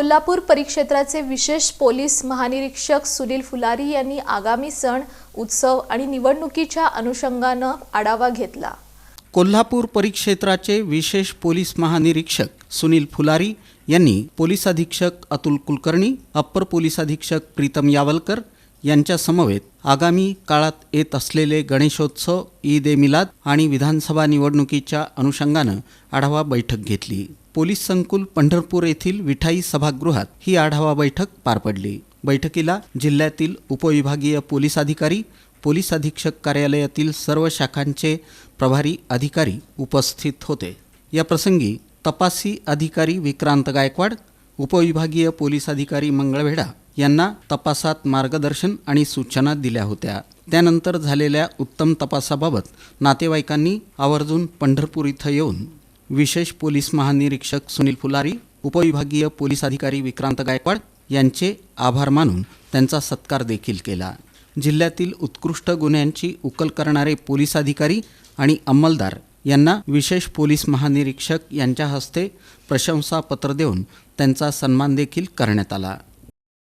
कोल्हापूर परिक्षेत्राचे विशेष पोलीस महानिरीक्षक सुनील फुलारी यांनी आगामी सण उत्सव आणि निवडणुकीच्या अनुषंगानं आढावा घेतला. कोल्हापूर परिक्षेत्राचे विशेष पोलीस महानिरीक्षक सुनील फुलारी यांनी पोलीस अधीक्षक अतुल कुलकर्णी अप्पर पोलीस अधीक्षक प्रीतम यावलकर यांच्या समवेत आगामी काळात येत असलेले गणेशोत्सव ईद ए मिलाद आणि विधानसभा निवडणुकीच्या अनुषंगानं आढावा बैठक घेतली. पोलीस संकुल पंढरपूर येथील विठाई सभागृहात ही आढावा बैठक पार पडली. बैठकीला जिल्ह्यातील उपविभागीय पोलीस अधिकारी पोलीस अधीक्षक कार्यालयातील सर्व शाखांचे प्रभारी अधिकारी उपस्थित होते. या प्रसंगी तपासी अधिकारी विक्रांत गायकवाड उपविभागीय पोलीस अधिकारी मंगळवेढा यांना तपासात मार्गदर्शन आणि सूचना दिल्या होत्या. त्यानंतर झालेल्या उत्तम तपासाबाबत नातेवाईकांनी आवर्जून पंढरपूर इथं येऊन विशेष पोलीस महानिरीक्षक सुनील फुलारी उपविभागीय पोलीस अधिकारी विक्रांत गायकवाड यांचे आभार मानून त्यांचा सत्कार देखील केला. जिल्ह्यातील उत्कृष्ट गुन्ह्यांची उकल करणारे पोलीस अधिकारी आणि अंमलदार यांना विशेष पोलीस महानिरीक्षक यांच्या हस्ते प्रशंसापत्र देऊन त्यांचा सन्मान देखील करण्यात आला.